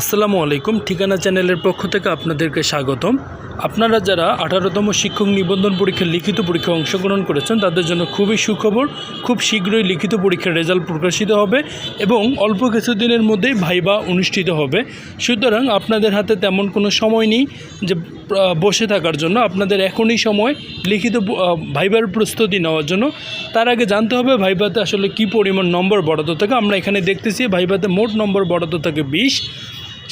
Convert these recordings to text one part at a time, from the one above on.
আসসালামু আলাইকুম। ঠিকানা চ্যানেলের পক্ষ থেকে আপনাদেরকে স্বাগতম। আপনারা যারা আঠারোতম শিক্ষক নিবন্ধন পরীক্ষার লিখিত পরীক্ষায় অংশগ্রহণ করেছেন, তাদের জন্য খুবই সুখবর। খুব শীঘ্রই লিখিত পরীক্ষার রেজাল্ট প্রকাশিত হবে এবং অল্প কিছুদিনের মধ্যেই ভাইবা অনুষ্ঠিত হবে। সুতরাং আপনাদের হাতে তেমন কোনো সময় নেই যে বসে থাকার জন্য। আপনাদের এখনই সময় লিখিত ভাইবার প্রস্তুতি নেওয়ার জন্য। তার আগে জানতে হবে, ভাইবাতে আসলে কি পরিমাণ নম্বর বরাদ্দ থাকে। আমরা এখানে দেখতেছি, ভাইবাতে মোট নম্বর বরাদ্দ থাকে বিশ।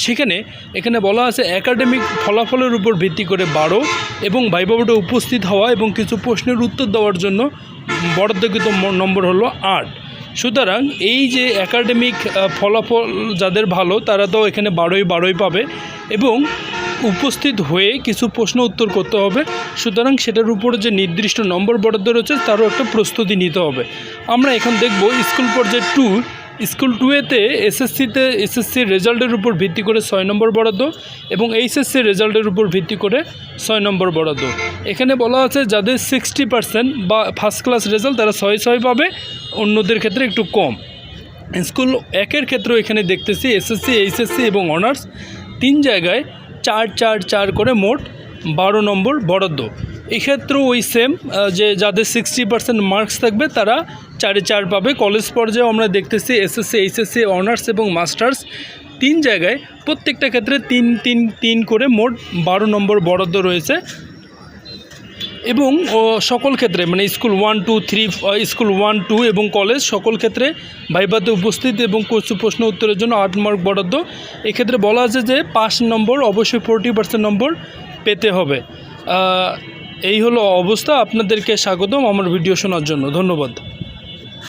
সেখানে এখানে বলা আছে একাডেমিক ফলাফলের উপর ভিত্তি করে বারো এবং ভাইবাবোর্ডে উপস্থিত হওয়া এবং কিছু প্রশ্নের উত্তর দেওয়ার জন্য বরাদ্দকৃত নম্বর হলো আট। সুতরাং এই যে একাডেমিক ফলাফল যাদের ভালো, তারা তো এখানে বারোই বারোই পাবে এবং উপস্থিত হয়ে কিছু প্রশ্ন উত্তর করতে হবে। সুতরাং সেটার উপরে যে নির্দিষ্ট নম্বর বরাদ্দ রয়েছে, তারও একটা প্রস্তুতি নিতে হবে। আমরা এখন দেখব স্কুল পর্যায়ে টু স্কুল টুয়েতে এসএসসিতে এসএসসির রেজাল্টের উপর ভিত্তি করে ছয় নম্বর বরাদ্দ এবং এইচএসসির রেজাল্টের উপর ভিত্তি করে ছয় নম্বর বরাদ্দ। এখানে বলা আছে, যাদের সিক্সটি পার্সেন্ট বা ফার্স্ট ক্লাস রেজাল্ট তারা ছয় ছয় পাবে, অন্যদের ক্ষেত্রে একটু কম। স্কুল একের ক্ষেত্রেও এখানে দেখতেছি, এসএসসি, এইচএসসি এবং অনার্স তিন জায়গায় চার চার চার করে মোট বারো নম্বর বরাদ্দ। এক্ষেত্রেও ওই সেম যে যাদের সিক্সটি পার্সেন্ট মার্কস থাকবে, তারা চারে চার পাবে। কলেজ পর্যায়েও আমরা দেখতেছি এসএসসি এইচএসসি অনার্স এবং মাস্টার্স তিন জায়গায় প্রত্যেকটা ক্ষেত্রে তিন তিন তিন করে মোট বারো নম্বর বরাদ্দ রয়েছে। এবং সকল ক্ষেত্রে মানে school one two three school one two এবং কলেজ সকল ক্ষেত্রে ভাইবাতে উপস্থিত এবং কিছু প্রশ্ন উত্তরের জন্য আট মার্ক বরাদ্দ। এক্ষেত্রে বলা আছে যে পাঁচ নম্বর অবশ্যই ফোরটি পার্সেন্ট নম্বর পেতে হবে। এই হলো অবস্থা আপনাদেরকে স্বাগতম আমার ভিডিও শোনার জন্য ধন্যবাদ।